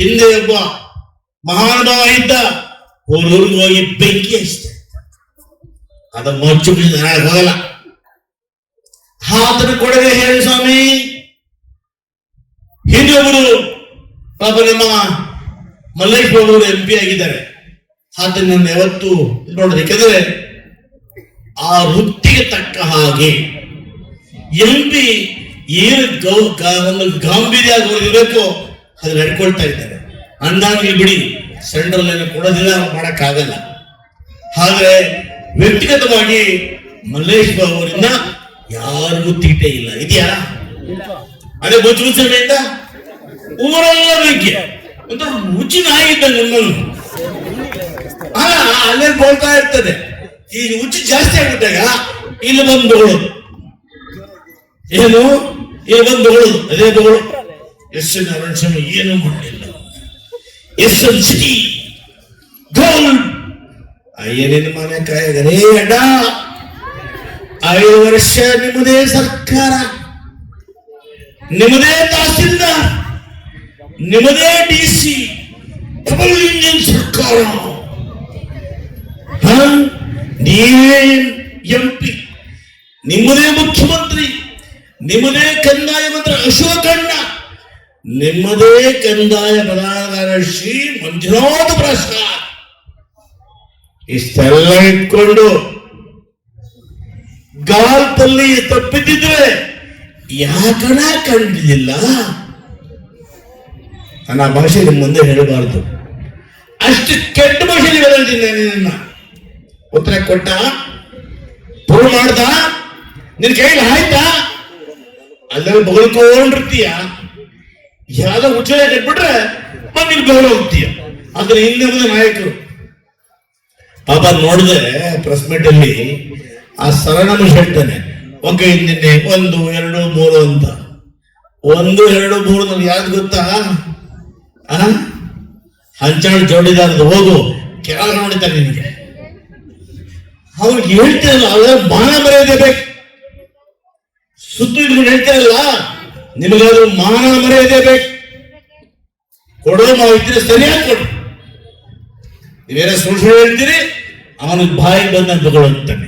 ಹಿಂದೆ ಒಬ್ಬ ಮಹಾನುಭಾವ ಇದ್ದ ಊರೂರಿಗೆ ಹೋಗಿ ಬೆಂಕಿ ಅಷ್ಟೆ ಅದ ಮಚ್ಚು ಹೋಗಲ್ಲ. ಆತನ ಕೊಡಗೆ ಹೇಳಿ ಸ್ವಾಮಿ. ಹಿಂದೆ ಒಬ್ಬರು ಪಾಪ ನಮ್ಮ ಮಲ್ಲೇಶ್ ಅವರು ಎಂ ಪಿ ಆಗಿದ್ದಾರೆ. ಆತನನ್ನು ಯಾವತ್ತು ನೋಡೋದು ಯಾಕೆಂದ್ರೆ ಆ ವೃತ್ತಿಗೆ ತಕ್ಕ ಹಾಗೆ ಎಂ ಪಿ ಏನು ಗೌ ಒಂದು ಗಾಂಭೀರ್ಯ ಇರಬೇಕು ಅದು ನಡ್ಕೊಳ್ತಾ ಇದ್ದಾರೆ. ಅಂದಾಗ್ಲಿ ಬಿಡಿ, ಸೆಂಟ್ರಲ್ ಏನು ಕೊಡೋದಿಲ್ಲ, ಮಾಡೋಕ್ಕಾಗಲ್ಲ. ಆದರೆ ವ್ಯಕ್ತಿಗತವಾಗಿ ಮಲ್ಲೇಶ್ ಬಾಬು ಅವರಿಂದ ಯಾರಿಗೂ ತೀಟೆ ಇಲ್ಲ. ಇದೆಯಾ? ಅದೇ ಬೊಚ್ಚು ಮುಚ್ಚಡೆಯಿಂದ ಊರೆಲ್ಲ ಬೆಂಕಿ. ಒಂದು ಮುಚ್ಚಿ ನಾಯಿ ಇದ್ದಂಗೆ ನನ್ನನ್ನು ಅಲ್ಲ ಅಲ್ಲೇ ಬೋಳ್ತಾ ಇರ್ತದೆ. ಈ ಹುಚ್ಚು ಜಾಸ್ತಿ ಆಗಿದ್ದಾಗ ಇಲ್ಲಿ ಬಂದು ಏನು? ಇಲ್ಲಿ ಬಂದು ಅದೇ ಬೊಗಳು. ಎಸ್ ಎನ್ ನಾರಾಯಣ ಸ್ವಾಮಿ ಏನು ಮಾಡಲಿಲ್ಲ ಎಸ್ ಎನ್ ಸಿಟಿ ಗೋಲ್ಡ್ ಅಯ್ಯನಿನ ಮನೆ ಕಾಯಿದರೆ ಅಡ್ಡ ಐದು ವರ್ಷ ನಿಮ್ಮದೇ ಸರ್ಕಾರ. ನಿಮ್ಮದೇ ತಹಸೀಲ್ದಾರ್. ನಿಮ್ಮದೇ ಡಿ ಸಿ. ಡಬಲ್ ಇಂಜಿನ್ ಸರ್ಕಾರ? ನೀವೇ ಎಂ ಪಿ. ನಿಮ್ಮದೇ ಮುಖ್ಯಮಂತ್ರಿ. ನಿಮ್ಮದೇ ಕಂದಾಯ ಮಂತ್ರಿ ಅಶೋಕಣ್ಣ ನಿಮ್ಮದೇ ಕಂದಾಯ ಪ್ರಧಾನ ಶ್ರೀ ಮಂಜುನಾಥ ಪುರಸ್ಕಾರ ಇಷ್ಟೆಲ್ಲ ಇಟ್ಕೊಂಡು ಗಾಲ್ಪಲ್ಲಿ ತಪ್ಪಿದ್ದಿದ್ರೆ ಯಾಕಣ ಕಂಡಿದ್ದಿಲ್ಲ ನನ್ನ ಭಾಷೆ ನಿಮ್ಮ ಮುಂದೆ ಹೇಳಬಾರದು. ಅಷ್ಟು ಕೆಟ್ಟ ಭಾಷೆ ಹೇಳಿದ್ದೀನಿ ನಿನ್ನ. ಉತ್ತರ ಕೊಟ್ಟ? ಪೂರ್ಣ ಮಾಡ್ದ? ನಿನ್ ಕೈಲಿ ಆಯ್ತಾ? ಅಲ್ಲೆಲ್ಲ ಬಗಳ್ಕೊಂಡಿರ್ತೀಯ ಯಾವ್ದೋ ಉಚ್ಚಲ ಕಟ್ಬಿಟ್ರೆ ಮಣ್ಣಿನ ಗೌರವ ಹೋಗ್ತೀಯ ಅಂದ್ರೆ ಇಲ್ಲಿರೋದು ನಾಯಕರು. ಪಾಪ ನೋಡಿದ್ರೆ ಪ್ರೆಸ್ ಮೀಟ್ ಅಲ್ಲಿ ಆ ಸರಣಮ ಹೇಳ್ತಾನೆ, ಓಕೆ, ನಿನ್ನೆ ಒಂದು, ಎರಡು, ಮೂರು ಅಂತ. ಒಂದು, ಎರಡು, ಮೂರು ನನಗೆ ಯಾವ್ದು ಗೊತ್ತಾ? ಹಂಚಾಳ್ ಜೋಡಿದಾರದು ಹೋಗು ಕೆಳಗೆ ನೋಡಿದ್ದಾರೆ ನಿನಗೆ. ಅವ್ರಿಗೆ ಹೇಳ್ತಿರಲ್ಲ ಅವ್ರ ಮಾನ ಮರ್ಯಾದೆ ಬೇಕು. ಹೇಳ್ತಾ ಹೇಳ್ತಿರಲ್ಲ. ನಿಮಗಾದ್ರೂ ಮಾನ ಮರ್ಯಾದೆ ಬೇಕು. ಕೊಡೋ ಇದ್ರೆ ಸರಿಯಾಗಿ ಕೊಡು. ನೀವೇನೋ ಸುಳ್ಳು ಹೇಳ್ತೀರಿ, ಅವನ ಬಾಯಿ ಬಂದಂತ ತಗೊಳ್ತಾನೆ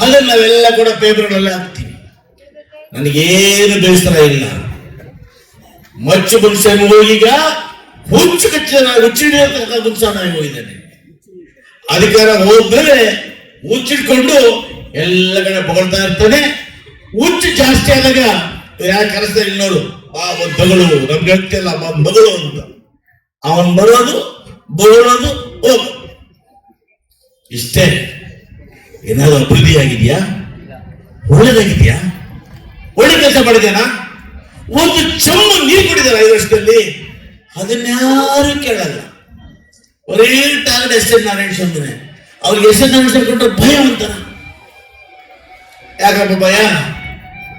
ಅದನ್ನು ನಾವೆಲ್ಲ ಕೂಡ ಪೇಪರ್ಗಳಲ್ಲಿ ಹಾಕ್ತೀವಿ. ನನಗೇನು ಬೇಸರ ಇಲ್ಲ. ಮಚ್ಚು ಮನುಷ್ಯನ ಹೋಗೀಗ ಹುಚ್ಚು ಕಚ್ಚಿದ ಹುಚ್ಚಿಡಿಯತಕ್ಕ ನಾನು ಹೋಗಿದ್ದೇನೆ. ಅಧಿಕಾರ ಹೋದ್ರೆ ಹುಚ್ಚಿಟ್ಕೊಂಡು ಎಲ್ಲ ಕಡೆ ಬಗಳ್ತಾ ಇರ್ತಾನೆ. ಹುಚ್ಚು ಜಾಸ್ತಿ ಆದಾಗ ಯಾಕೆ ಕರೆಸ್ತಾರೆ ಇಲ್ಲಿ ನೋಡು? ಒಂದು ಮಗಳು ನಮ್ಗೆ ಹೇಳ್ತಿಲ್ಲ ಮಗಳು ಅಂತ. ಅವನ್ ಬರೋದು ಬರೋದು ಓ ಇಷ್ಟೇ. ಏನಾದ್ರು ಅಭಿವೃದ್ಧಿ ಆಗಿದ್ಯಾ? ಒಳ್ಳೇದಾಗಿದೆಯಾ? ಒಳ್ಳೆ ಕೆಲಸ ಮಾಡಿದ್ಯಾನಾ? ಒಂದು ಚಮ್ಮು ನೀರು ಕುಡಿದಾರ ಐದು ವರ್ಷದಲ್ಲಿ? ಅದನ್ಯಾರು ಕೇಳಲ್ಲ. ಒರೇ ಟಾರ್ಗೆಟ್ ಎಸ್ ಎನ್ ನಾರಾಯಣ ಸ್ವಾಮಿನೇ. ಅವ್ರಿಗೆ ಎಸ್ ಎನ್ ನಾರಾಯಣ ಸ್ವಾಮಿ ಕೊಟ್ಟರೆ ಭಯ ಅಂತಾರ ಯಾಕಪ್ಪ ಭಯ?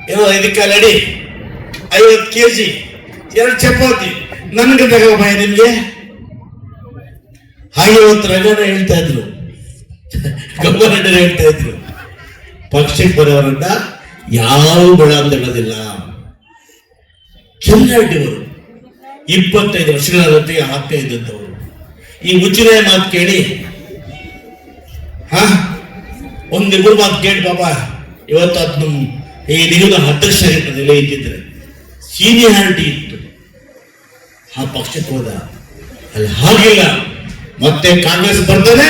ಏನೋ ಐದಕ್ಕೆ ಅಡಿ ಐವತ್ತು ಕೆ ಜಿ ಎರಡು ಚಪಾತಿ. ನನ್ಗೆ ತಗೋ ನಿಮಗೆ? ಹಾಗೆ ಒಂದು ರಗಡ ಹೇಳ್ತಾ ಇದ್ರು. ಗಮನ ಹೇಳ್ತಾ ಇದ್ರು. ಪಕ್ಷಕ್ಕೆ ಬರೋರನ್ನ ಯಾವ ಬೆಳ ಅಂತ ಹೇಳೋದಿಲ್ಲ. ಚಂದ್ರಡ್ಡಿಯವರು ಇಪ್ಪತ್ತೈದು ವರ್ಷಗಳ ಜೊತೆಗೆ ಆಗ್ತಾ ಇದ್ದಂಥವ್ರು. ಈ ಉಚಿತ ಮಾತು ಕೇಳಿ. ಹಾ? ಒಂದಿಬ್ಬರು ಮಾತು ಕೇಳಿ ಬಾಬಾ ಇವತ್ತು ಅದು ನಮ್ಮ ಈ ನಿಗಮದ ಅಧ್ಯಕ್ಷ ನೆಲೆ ಇದ್ದಿದ್ರೆ ಸೀನಿಯಾರಿಟಿ ಇತ್ತು. ಆ ಪಕ್ಷಕ್ಕೆ ಹೋದ. ಅಲ್ಲಿ ಹಾಗಿಲ್ಲ ಮತ್ತೆ ಕಾಂಗ್ರೆಸ್ ಬರ್ತದೆ.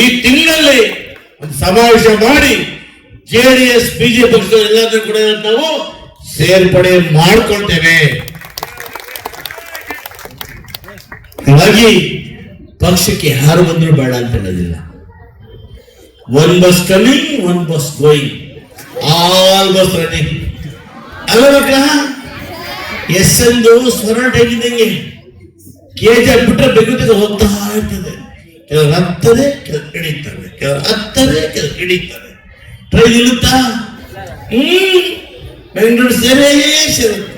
ಈ ತಿಂಗಳಲ್ಲಿ ಒಂದು ಸಮಾವೇಶ ಮಾಡಿ ಜೆ ಡಿ ಎಸ್ ಬಿಜೆಪಿ ಪಕ್ಷದವರು ಎಲ್ಲಾದ್ರೂ ಕೂಡ ನಾವು ಸೇರ್ಪಡೆ ಮಾಡ್ಕೊಳ್ತೇವೆ. ಹಾಗಾಗಿ ಪಕ್ಷಕ್ಕೆ ಯಾರು ಬಂದರೂ ಬೇಡ ಅಂತ ಹೇಳೋದಿಲ್ಲ. One bus coming one bus going all bus running ಅಲ್ಲ ಮಕ್ಕಳ ಎಸ್ ಎಂದು ಸ್ವರ್ಣ ಟೈಮಿದ್ದಂಗೆ ಕೆ ಜಿ ಬಿಟ್ರೆ ಬೆಗುತ್ತಿಗೆ ಹೋಗ್ತಾ ಇರ್ತದೆ ಕೆಲವರು ಹತ್ತದೆ ಕೆಲವರು ಇಳಿತಾರೆ ಕೆಲವರು ಹತ್ತದೆ ಕೆಲವರು ಇಳಿತಾರೆ ಟ್ರೈನ್ ಇಳುತ್ತಾ ಹ್ಮ್ ಬೆಂಗಳೂರು ಸೇರೇ ಸೇರುತ್ತೆ